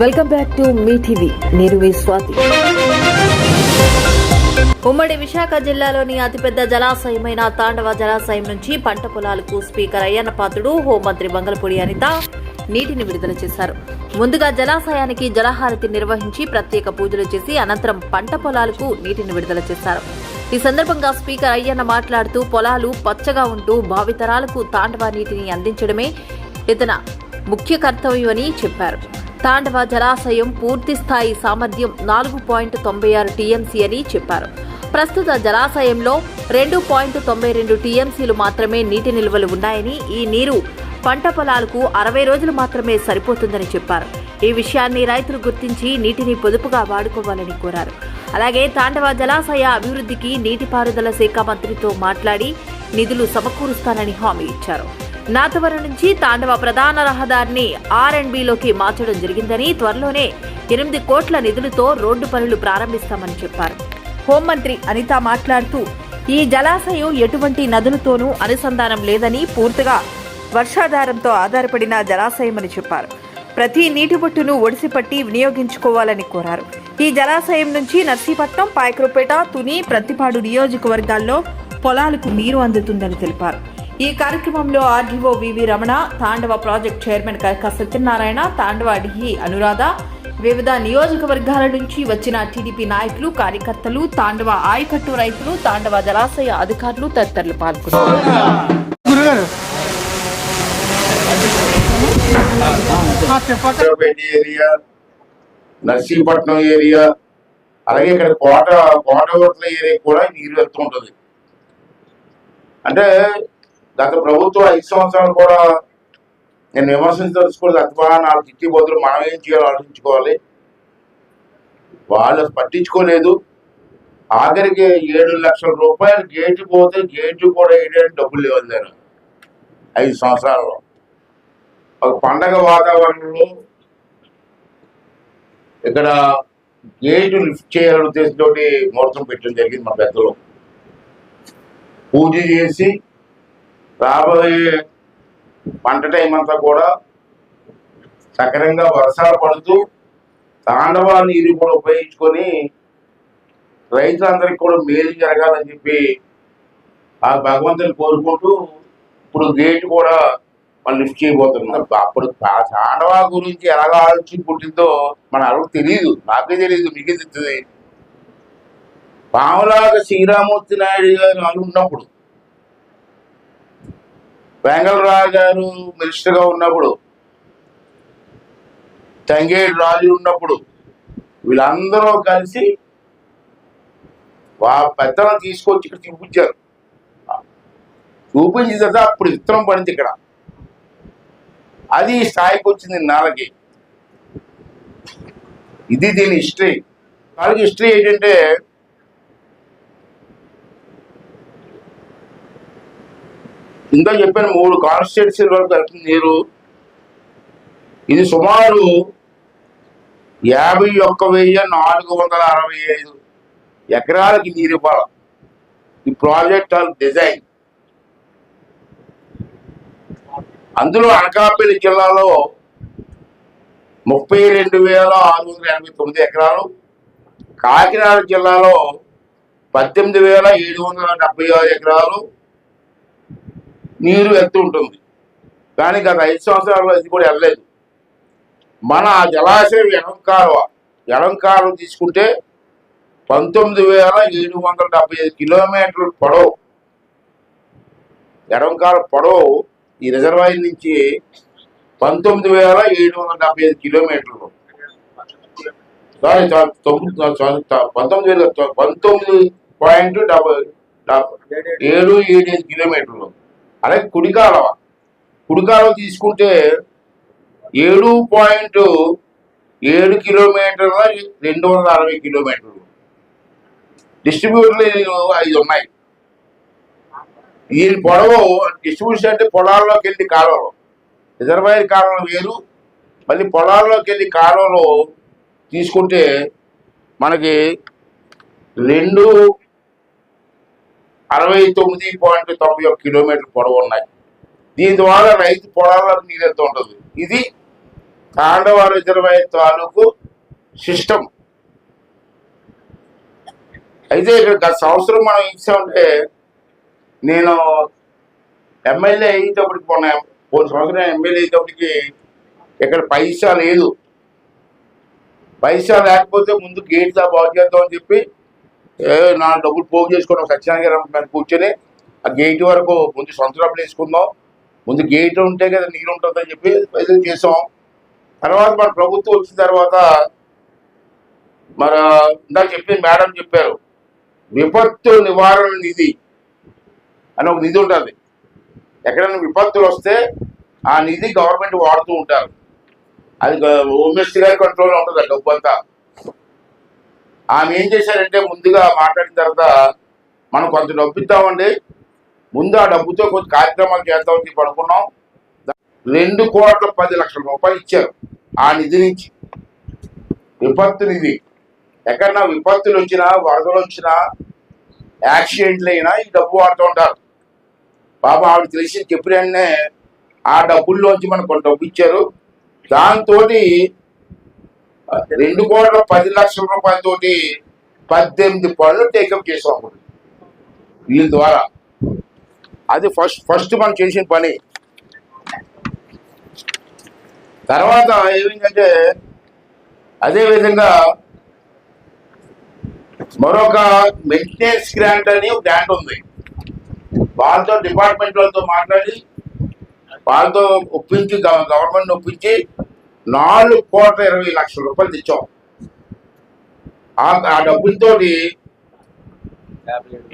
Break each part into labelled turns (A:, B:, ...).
A: Welcome back to మీ TV. నేను మీ స్వాతి. ఉమ్మడి విశాఖ జిల్లాలోని అతిపెద్ద జలాశయమైన తాండవ జలాశయం నుంచి పంట పొలాలకు స్పీకర్ అయ్యన్న పాత్రుడు హోంమంత్రి మంగళపూడి అనిత నీటిని విడుదల చేశారు. ముందుగా జలాశయానికి జలహారతి నిర్వహించి ప్రత్యేక పూజలు చేసి అనంతరం పంట పొలాలకు నీటిని విడుదల చేశారు. ఈ సందర్భంగా స్పీకర్ అయ్యన్న మాట్లాడుతూ పొలాలు పచ్చగా ఉంటూ భావితరాలకు తాండవ నీటిని అందించడమే ఇతన ముఖ్య కర్తవ్యమని చెప్పారు. తాండవ జలాశయం పూర్తి స్థాయి సామర్థ్యం నాలుగు పాయింట్ తొంభై ఆరు టీఎంసీ అని చెప్పారు. ప్రస్తుత జలాశయంలో రెండు పాయింట్ తొంభై రెండు టీఎంసీలు మాత్రమే నీటి నిల్వలు ఉన్నాయని ఈ నీరు పంట పొలాలకు అరవై రోజులు మాత్రమే సరిపోతుందని చెప్పారు. ఈ విషయాన్ని రైతులు గుర్తించి నీటిని పొదుపుగా వాడుకోవాలని కోరారు. అలాగే తాండవ జలాశయ అభివృద్ధికి నీటిపారుదల శాఖ మంత్రితో మాట్లాడి నిధులు సమకూరుస్తానని హామీ ఇచ్చారు. నాతవరం నుంచి తాండవ ప్రధాన రహదారిని ఆర్ మార్చడం జరిగిందని త్వరలోనే ఎనిమిది కోట్ల నిధులతో రోడ్డు పనులు ప్రారంభిస్తామని చెప్పారు. హోంమంత్రి అనిత మాట్లాడుతూ ఈ జలాశయం ఎటువంటి నదులతోనూ అనుసంధానం లేదని పూర్తిగా వర్షాధారంతో ఆధారపడిన జలాశయమని చెప్పారు. ప్రతి నీటి బొట్టును ఒడిసిపట్టి వినియోగించుకోవాలని కోరారు. ఈ జలాశయం నుంచి నర్సీపట్నం పాయకరుపేట తుని ప్రతిపాడు నియోజకవర్గాల్లో పొలాలకు నీరు అందుతుందని తెలిపారు. ఈ కార్యక్రమంలో RDO V V Ramana Tandava project chairman Kanaka Satyanarayana Tandava DE Anuradha వివిధ నియోజకవర్గాల నుంచి వచ్చిన టీడీపీ నాయకులు కార్యకర్తలు తాండవ ఆయకట్టు రైతులు తాండవ జలాశయ అధికారులు తదితరులు పాల్గొన్నారు.
B: ఏరియా నర్సీపట్నం ఏరియా అలాగే ఇక్కడ కోట కోట ఏరియా కూడా నీరు వెళ్తూ ఉంటుంది. అంటే గత ప్రభుత్వం ఐదు సంవత్సరాలు కూడా నేను విమర్శించదలుచుకోలేదు. అథవా నాలుగు తిట్టి బదులు మనం ఏం చేయాలో ఆలోచించుకోవాలి. వాళ్ళు పట్టించుకోలేదు. ఆఖరికి ఏడు లక్షల రూపాయలు గేటు పోతే గేటు కూడా వేయడానికి డబ్బులు లేవలేరు ఐదు సంవత్సరాల్లో. ఒక పండగ వాతావరణంలో ఇక్కడ గేటు లిఫ్ట్ చేయాలని ఉద్దేశంతో ముహూర్తం పెట్టడం జరిగింది మా పెద్దలు. పూజ చేసి రాబోయే పంట టైం అంతా కూడా సకరంగా వర్షాలు పడుతూ తాండవ నీరు కూడా ఉపయోగించుకొని రైతులందరికీ కూడా మేలు జరగాలని చెప్పి ఆ భగవంతుని కోరుకుంటూ ఇప్పుడు గేట్ కూడా మనం లిఫ్ట్ చేయబోతున్నాం అప్పుడు ఆ తాండవ గురించి ఎలాగ ఆలోచన పుట్టిందో మన అడుగు తెలియదు నాకే తెలియదు మీకే తెలుస్తుంది. పాములాగా శ్రీరామూర్తి నాయుడు గారు ఉన్నప్పుడు వెంగళరావు గారు మినిస్టర్గా ఉన్నప్పుడు తంగేడు రాజు ఉన్నప్పుడు వీళ్ళందరూ కలిసి వా పెద్దలను తీసుకొచ్చి ఇక్కడ చూపించారు. చూపించిన తర్వాత అప్పుడు విత్తనం పడింది ఇక్కడ. అది స్థాయికి వచ్చింది నాలకి ఇది దీని హిస్టరీ. వాళ్ళకి హిస్టరీ ఏంటంటే ఇంకా చెప్పాను మూడు కాన్స్టిట్యూన్సీల వరకు వెళ్తుంది నీరు. ఇది సుమారు యాభై ఒక్క వెయ్యి నాలుగు వందల అరవై ఐదు ఎకరాలకి నీరు ఇవ్వాలి ఈ ప్రాజెక్ట్ ఆఫ్ డిజైన్. అందులో అనకాపల్లి జిల్లాలో ముప్పై రెండు వేల ఆరు వందల ఎనభై తొమ్మిది ఎకరాలు కాకినాడ జిల్లాలో పద్దెనిమిది వేల ఏడు వందల డెబ్బై ఆరు ఎకరాలు నీరు వెళ్తూ ఉంటుంది. కానీ గత ఐదు సంవత్సరాల్లో ఇది కూడా వెళ్ళలేదు మన ఆ జలాశయం ఎడం ఎడంకాలు తీసుకుంటే పంతొమ్మిది వేల ఏడు వందల డెబ్బై ఐదు కిలోమీటర్లు పొడవు. ఎడం పొడవు ఈ రిజర్వాయర్ నుంచి పంతొమ్మిది వేల ఏడు వందల డెబ్బై ఐదు కిలోమీటర్లు. సారీ తొమ్మిది పంతొమ్మిది వేల పంతొమ్మిది పాయింట్ డెబ్బై- ఏడు ఏడు ఐదు కిలోమీటర్లు. అలాగే కుడికాలవ కుడికాలవ తీసుకుంటే ఏడు పాయింట్ ఏడు కిలోమీటర్ల రెండు వందల అరవై కిలోమీటర్లు. డిస్ట్రిబ్యూటర్లు ఐదు ఉన్నాయి. దీని పొడవు డిస్ట్రిబ్యూషన్ అంటే పొలాల్లోకి వెళ్ళి కాలువలు. రిజర్వాయర్ కాలువలు వేరు. మళ్ళీ పొలాల్లోకి వెళ్ళి కాలువలు తీసుకుంటే మనకి రెండు అరవై తొమ్మిది పాయింట్ తొంభై ఒక కిలోమీటర్ పొడవు ఉన్నాయి. దీని ద్వారా రైతు పొలాలకు నీరు వెళ్తూ ఉంటుంది? ఇది తాండవ రిజర్వాయర్ తాలూకు సిస్టమ్. అయితే ఇక్కడ గత సంవత్సరం మనం ఇచ్చామంటే నేను ఎమ్మెల్యే అయ్యేటప్పటికి మొన్న పోయిన సంవత్సరం ఎమ్మెల్యే అయ్యేటప్పటికి ఇక్కడ పైసా లేదు. పైసా లేకపోతే ముందు గేట్ దా బాగు చేద్దామని చెప్పి నా డబ్బులు పోగు చేసుకున్నాం సత్యనారాయణ మీద కూర్చొని ఆ గేట్ వరకు ముందు సొంత డబ్బులు వేసుకుందాం. ముందు గేట్ ఉంటే కదా నీరు ఉంటుందని చెప్పి పైసలు చేసాం తర్వాత మన ప్రభుత్వం వచ్చిన తర్వాత మరి ఇందాక చెప్పి మేడం చెప్పారు విపత్తు నివారణ నిధి అని ఒక నిధి ఉంటుంది. ఎక్కడైనా విపత్తులు వస్తే ఆ నిధి గవర్నమెంట్ వాడుతూ ఉంటారు. అది హోమ్ మినిస్టర్ గారి కంట్రోల్లో ఉంటుంది ఆ డబ్బు అంతా. ఆమె ఏం చేశారంటే ముందుగా మాట్లాడిన తర్వాత మనం కొంత డబ్బు ఇద్దామండి ముందు ఆ డబ్బుతో కొంచెం కార్యక్రమాలు చేద్దామని చెప్పి అనుకున్నాం. రెండు కోట్ల పది లక్షల రూపాయలు ఇచ్చారు ఆ నిధి నుంచి. విపత్తు నిధి. ఎక్కడన్నా విపత్తులు వచ్చినా వరదలు వచ్చినా యాక్సిడెంట్లు అయినా ఈ డబ్బు వాడుతూ ఉంటారు. పాప ఆవిడ తెలిసి చెప్పిన ఆ డబ్బుల్లోంచి మనకు కొంత డబ్బు ఇచ్చారు. దాంతో రెండు కోట్ల పది లక్షల రూపాయలతోటి పద్దెనిమిది పనులు టేకప్ చేసాం అప్పుడు వీళ్ళ ద్వారా. అది ఫస్ట్ ఫస్ట్ మనం చేసిన పని. తర్వాత ఏమిటంటే అదే విధంగా మరొక మెయింటెనెన్స్ గ్రాంట్ అని ఒక గ్రాంట్ ఉంది. వాళ్ళతో డిపార్ట్మెంట్ వాళ్ళతో మాట్లాడి వాళ్ళతో ఒప్పించి గవర్నమెంట్ ఒప్పించి నాలుగు కోట్ల ఇరవై లక్షల రూపాయలు తెచ్చాం. ఆ ఆ డబ్బులతోటి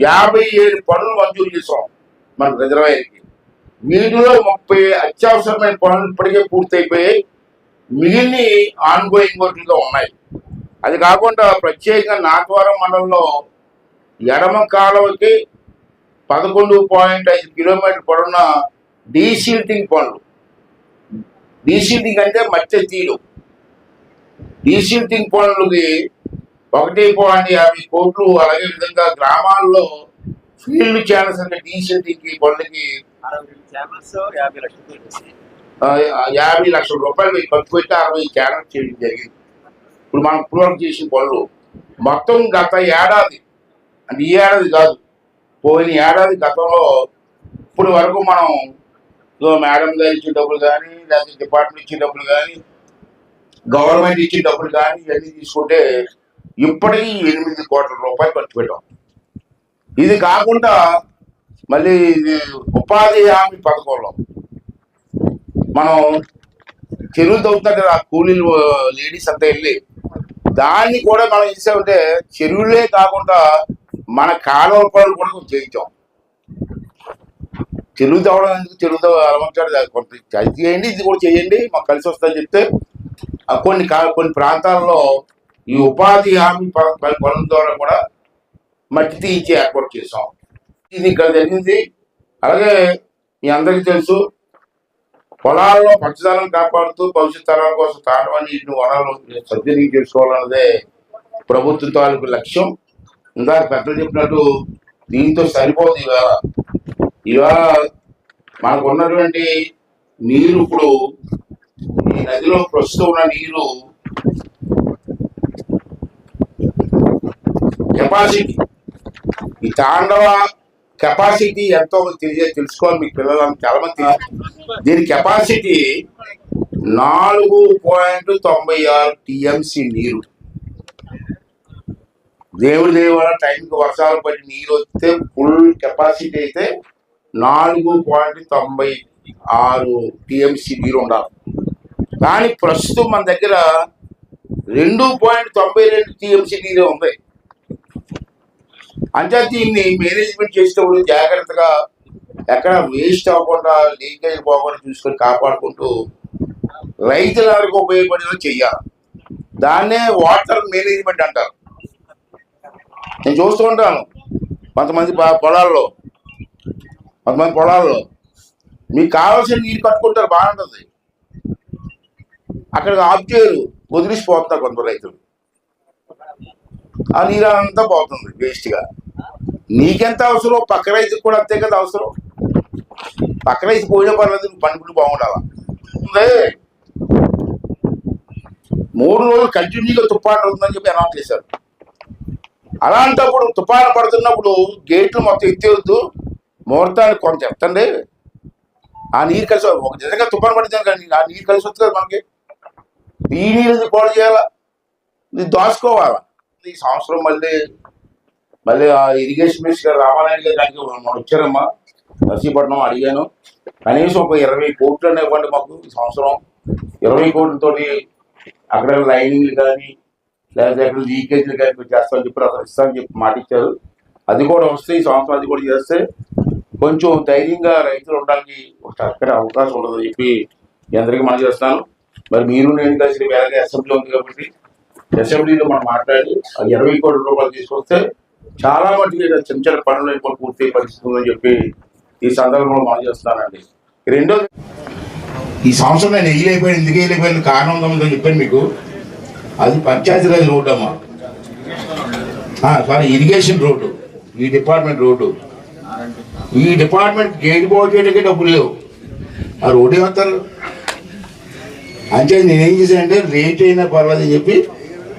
B: యాభై ఏడు పనులు మంజూరు చేసాం మన రిజర్వాయర్కి. వీటిలో ముప్పై అత్యవసరమైన పనులు ఇప్పటికే పూర్తయిపోయాయి. మిగిలిన ఆన్ గోయింగ్ ఉన్నాయి. అది కాకుండా ప్రత్యేకంగా నాగవరం మండలంలో ఎడమ కాలువకి పదకొండు పాయింట్ ఐదు కిలోమీటర్ పొడవున డీసిల్టింగ్ పనులు. డీసిల్టింగ్ అంటే మధ్య తీయడం. డీసిల్టింగ్ పనులకి ఒకటి పాయింట్ యాభై కోట్లు అలాగే విధంగా గ్రామాల్లో ఫీల్డ్ ఛానల్స్ అంటే డీసిల్టింగ్ పనులకి
C: ఛానల్స్ యాభై లక్షలు
B: యాభై రూపాయలు ఖర్చు పెట్టి అరవై ఛానల్ చేయడం జరిగింది. ఇప్పుడు మనం పూర్వం చేసిన పనులు. మొత్తం గత ఏడాది అంటే ఈ ఏడాది కాదు పోయిన ఏడాది గతంలో ఇప్పుడు వరకు మనం సో మేడం గారు ఇచ్చే డబ్బులు కానీ లేకపోతే డిపార్ట్మెంట్ ఇచ్చే డబ్బులు కానీ గవర్నమెంట్ ఇచ్చే డబ్బులు కానీ ఇవన్నీ తీసుకుంటే ఇప్పటికీ ఎనిమిది కోట్ల రూపాయలు ఖర్చు పెట్టాం. ఇది కాకుండా మళ్ళీ ఇది ఉపాధి హామీ పథకంలో మనం చెరువులు తవ్వుతారు కదా ఆ కూలీలు లేడీస్ అంతా వెళ్ళి దాన్ని కూడా మనం ఇస్తామంటే చెరువులే కాకుండా మన కాలువ పనులు కూడా చేయించాం. తెలుగు తవ్వడం ఎందుకు? చెరువు అలవంచాడు కొంత అది చేయండి ఇది కూడా చేయండి మాకు కలిసి వస్తుందని చెప్తే కొన్ని కా- కొన్ని ప్రాంతాల్లో ఈ ఉపాధి హామీ పనుల ద్వారా కూడా మట్టి తీయించి ఏర్పాటు చేసాం ఇది ఇక్కడ జరిగింది. అలాగే మీ అందరికీ తెలుసు పొలాల్లో పచ్చదనం కాపాడుతూ భవిష్యత్ తరాల కోసం తాండవ నీటిని వనాలు సద్వినియోగం చేసుకోవాలన్నదే ప్రభుత్వ తాలూకు లక్ష్యం. ఇందాక పెద్దలు చెప్పినట్టు దీంతో సరిపోదు ఇవాళ. ఇవాళ మనకు ఉన్నటువంటి నీరు ఇప్పుడు ఈ నదిలో ప్రస్తుతం ఉన్న నీరు కెపాసిటీ ఈ తాండవ కెపాసిటీ ఎంతో తెలియ తెలుసుకోవాలి మీకు పిల్లలు చాలా మంది దీని కెపాసిటీ నాలుగు పాయింట్ తొంభై ఆరు టిఎంసి నీరు. దేవుడి దేవాల టైంకి వర్షాలు పడి నీరు వస్తే ఫుల్ కెపాసిటీ అయితే నాలుగు పాయింట్ తొంభై ఆరు టీఎంసీ నీరు ఉండాలి. కానీ ప్రస్తుతం మన దగ్గర రెండు పాయింట్ తొంభై రెండు టిఎంసి నీరే ఉంది. అంటే దీన్ని మేనేజ్మెంట్ చేసేటప్పుడు జాగ్రత్తగా ఎక్కడ వేస్ట్ అవ్వకుండా లీకేజ్ పోకుండా చూసుకొని కాపాడుకుంటూ రైతులకు ఉపయోగపడేలా చెయ్యాలి దాన్నే వాటర్ మేనేజ్మెంట్ అంటారు. నేను చూస్తూ ఉంటాను. కొంతమంది పొలాల్లో కొంతమంది పొలాల్లో మీకు కావాల్సిన నీరు కట్టుకుంటారు బాగుంటుంది. అక్కడ ఆఫ్ చేయరు వదిలిసిపోతున్నారు కొంత రైతులు. ఆ నీరు అంతా పోతుంది వేస్ట్గా. నీకెంత అవసరం పక్క రైతుకు కూడా అంతే కదా అవసరం. పక్క రైతు పోయిన పర్లేదు పండుగలు బాగుండాలా. మూడు రోజులు కంటిన్యూగా తుఫాను అవుతుందని చెప్పి అనౌన్స్ చేశారు. అలాంటప్పుడు తుఫాను పడుతున్నప్పుడు గేట్లు మొత్తం ఎత్తేవద్దు ముహూర్తానికి కొంత ఎత్తండి ఆ నీరు కలిసి ఒక నిజంగా తుఫాను పడుతుంది కానీ ఆ నీరు కలిసి వస్తుంది కదా మనకి. ఈ నీరు పాడు చేయాలా? ఇది దోచుకోవాలా? ఈ సంవత్సరం మళ్ళీ మళ్ళీ ఆ ఇరిగేషన్ మినిస్టర్ రామానాయుడు గారు దానికి మనం వచ్చారమ్మా. నర్సీపట్నం అడిగాను. కనీసం ఒక ఇరవై కోట్లు ఇవ్వండి మాకు ఈ సంవత్సరం. ఇరవై కోట్లతోటి అక్కడ లైనింగ్లు కానీ లేకపోతే అక్కడ లీకేజ్లు కానీ చేస్తామని చెప్పి అసలు ఇస్తామని చెప్పి మాట ఇచ్చారు అది కూడా వస్తే ఈ సంవత్సరం అది కూడా చేస్తే కొంచెం ధైర్యంగా రైతులు ఉండడానికి ఒక చక్కటి అవకాశం ఉండదని చెప్పి మీ అందరికీ మనం చేస్తాను. మరి మీరు నేను కలిసి వేరే అసెంబ్లీ ఉంది కాబట్టి అసెంబ్లీలో మనం మాట్లాడి అది ఇరవై కోట్ల రూపాయలు తీసుకొస్తే చాలా మటుకు చిన్న పనులు ఇప్పుడు పూర్తి పరిస్థితి ఉందని చెప్పి ఈ సందర్భంలో మనం చేస్తున్నానండి రెండో ఈ సంవత్సరం నేను వేయలేకపోయాను ఎందుకు వేయలేకపోయాను కారణం ఉందని చెప్పాను మీకు. అది పంచాయతీరాజ్ రోడ్డు అమ్మా. Sorry irrigation road. ఈ డిపార్ట్మెంట్ రోడ్డు. ఈ డిపార్ట్మెంట్ గేట్ బాగు చేయడానికి డబ్బులు లేవు. ఆ రోడ్డు ఏమంటారు అంటే నేనేం చేశానంటే రేట్ అయినా పర్వాలేదు అని చెప్పి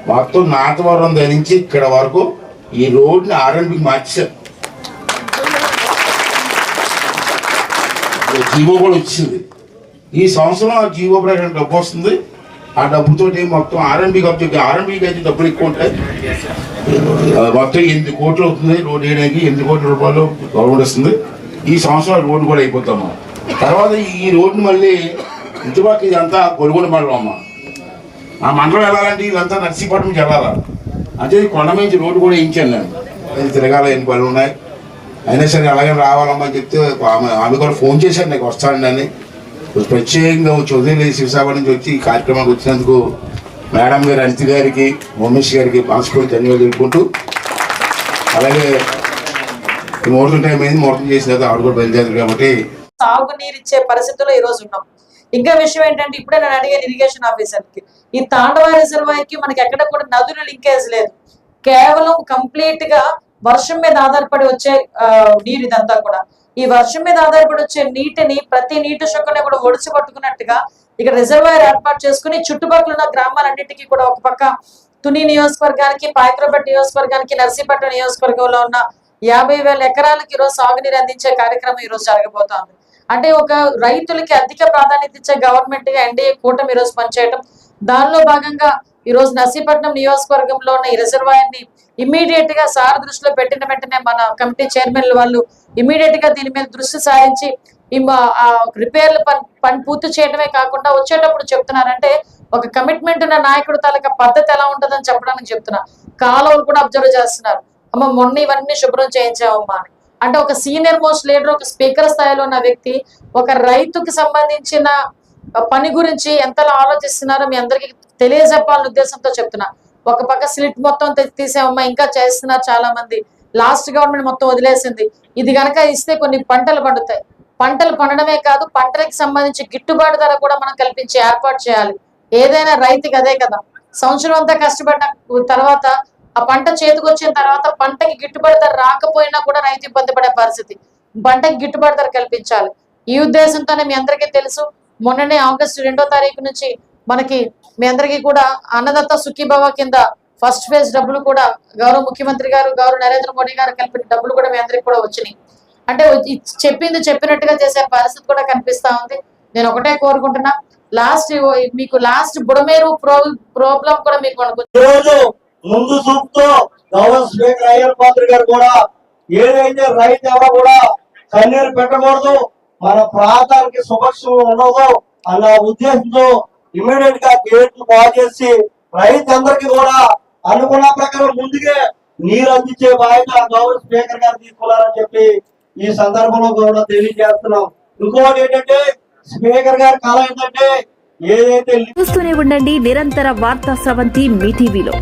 B: మొత్తం నాతవరం ధరించి ఇక్కడ వరకు ఈ రోడ్ని ఆర్ఎన్బికి మార్చారు జీవో కూడా వచ్చింది. ఈ సంవత్సరం ఆ జీవో ప్రకారం డబ్బు వస్తుంది. ఆ డబ్బుతోటి మొత్తం ఆర్ఎన్బికి అప్ ఆర్ఎన్బికి అయితే డబ్బులు ఎక్కువ ఉంటాయి. మొత్తం ఎనిమిది కోట్లు అవుతుంది. రోడ్ వేయడానికి ఎనిమిది కోట్ల రూపాయలు గవర్నమెంట్ వస్తుంది. ఈ సంవత్సరం రోడ్డు కూడా అయిపోతాము. తర్వాత ఈ రోడ్డు మళ్ళీ ఇటుపక్క ఇదంతా కొనుగోలు మండలం అమ్మ. ఆ మండలం వెళ్ళాలంటే ఇదంతా నర్సీపట్నం వెళ్ళాలా? అంటే కొండ నుంచి రోడ్డు కూడా వేయించాను నేను. అది తిరగాల ఎన్ని పనులు ఉన్నాయి. అయినా సరే అలాగే రావాలమ్మా అని చెప్తే ఆమె ఆమె కూడా ఫోన్ చేశాను నాకు వస్తానండి అని. ప్రత్యేకంగా వచ్చి వదిలేసి విశాఖపట్నం నుంచి వచ్చి ఈ కార్యక్రమానికి వచ్చినందుకు మేడం గారు అనిత గారికి ఉమేష్ గారికి మనస్ఫూర్తి ధన్యవాదాలు తెలుపుకుంటూ అలాగే ముహూర్తం టైం అయింది ముహూర్తం చేసిన ఆవిడ కూడా బయలుదేరారు కాబట్టి
A: సాగునీరు ఇచ్చే పరిస్థితుల్లో ఈ రోజు ఉన్నాం ఇంకా విషయం ఏంటంటే ఇప్పుడే నేను అడిగాను ఇరిగేషన్ ఆఫీసర్కి ఈ తాండవ రిజర్వాయర్కి మనకి ఎక్కడ కూడా నదులు లింకేజ్ లేదు కేవలం కంప్లీట్గా వర్షం మీద ఆధారపడి వచ్చే నీరు ఇదంతా కూడా ఈ వర్షం మీద ఆధారపడి వచ్చే నీటిని ప్రతి నీటి చుక్కని కూడా ఒడిసి పట్టుకున్నట్టుగా ఇక్కడ రిజర్వాయర్ ఏర్పాటు చేసుకుని చుట్టుపక్కల ఉన్న గ్రామాలన్నింటికి కూడా ఒక పక్క తుని నియోజకవర్గానికి పాయక్రపట్ నియోజకవర్గానికి నర్సీపట్నం నియోజకవర్గంలో ఉన్న యాభై వేల ఎకరాలకు ఈరోజు సాగునీరు అందించే కార్యక్రమం ఈ రోజు జరగబోతోంది. అంటే ఒక రైతులకి అధిక ప్రాధాన్యత ఇచ్చే గవర్నమెంట్గా ఎన్డీఏ కూటమి ఈ రోజు పనిచేయటం దానిలో భాగంగా ఈ రోజు నర్సీపట్నం నియోజకవర్గంలో ఉన్న ఈ రిజర్వాయర్ని ఇమ్మీడియట్గా సార్ దృష్టిలో పెట్టిన వెంటనే మన కమిటీ చైర్మన్ వాళ్ళు ఇమ్మీడియట్గా దీని మీద దృష్టి సారించి రిపేర్లు పని పని పూర్తి చేయడమే కాకుండా వచ్చేటప్పుడు చెప్తున్నారంటే ఒక కమిట్మెంట్ ఉన్న నాయకుడు తాలూకా పద్ధతి ఎలా ఉంటుందని చెప్పడానికి చెప్తున్నా. కాలువలు కూడా అబ్జర్వ్ చేస్తున్నారు. అమ్మ మొన్న ఇవన్నీ శుభ్రం చేయించావమ్మా అని. అంటే ఒక సీనియర్ మోస్ట్ లీడర్ ఒక స్పీకర్ స్థాయిలో ఉన్న వ్యక్తి ఒక రైతుకి సంబంధించిన పని గురించి ఎంతలా ఆలోచిస్తున్నారో మీ అందరికి తెలియజెప్పాలని ఉద్దేశంతో చెప్తున్నా. ఒక పక్క స్లిట్ మొత్తం తీ- ఇంకా చేస్తున్నారు చాలా మంది లాస్ట్ గవర్నమెంట్ మొత్తం వదిలేసింది. ఇది గనక ఇస్తే కొన్ని పంటలు పండుతాయి. పంటలు పండడమే కాదు పంటలకు సంబంధించి గిట్టుబాటు ధర కూడా మనం కల్పించి ఏర్పాటు చేయాలి. ఏదైనా రైతుకి అదే కదా. సంవత్సరం అంతా కష్టపడిన తర్వాత ఆ పంట చేతికి వచ్చిన తర్వాత పంటకి గిట్టుబాటు ధర రాకపోయినా కూడా రైతు ఇబ్బంది పడే పరిస్థితి. పంటకి గిట్టుబాటు ధర కల్పించాలి. ఈ ఉద్దేశంతోనే మీ అందరికీ తెలుసు. మొన్ననే ఆగస్టు రెండో తారీఖు నుంచి మనకి మీ అందరికీ కూడా అన్నదత్త సుఖీభవ కింద ఫస్ట్ ఫేజ్ డబ్బులు కూడా గౌరవ ముఖ్యమంత్రి గారు గౌరవ నరేంద్ర మోడీ గారు కలిపిన డబ్బులు కూడా మీ అందరికి కూడా వచ్చినాయి. అంటే చెప్పింది చెప్పినట్టుగా చేసే పరిస్థితి కూడా కనిపిస్తా ఉంది. నేను ఒకటే కోరుకుంటున్నా లాస్ట్ మీకు లాస్ట్ బుడమేరు ప్రో ప్రాబ్లం కూడా మీకు మనకు
D: ముందు చూపుతో అయ్యర్ గారు కూడా ఏదైతే రైతు ఎవరు కూడా కన్నీరు పెట్టకూడదు మన ప్రాంతానికి సుభక్షం ఉండదు అన్న ఉద్దేశంతో ఇమీడియట్గా గేట్లు బాగు చేసి రైతు కూడా అనుకున్న ప్రకారం ముందుగా నీరు అందించే బాధ్యత గౌరవ స్పీకర్ గారు తీసుకున్నారని చెప్పి ఈ సందర్భంలో కూడా తెలియజేస్తున్నాం. ఇంకోటి ఏంటంటే స్పీకర్ గారి కళ ఏంటంటే ఏదైతే
E: చూస్తూనే ఉండండి నిరంతర వార్తా స్రవంతి మీ టీవీలో.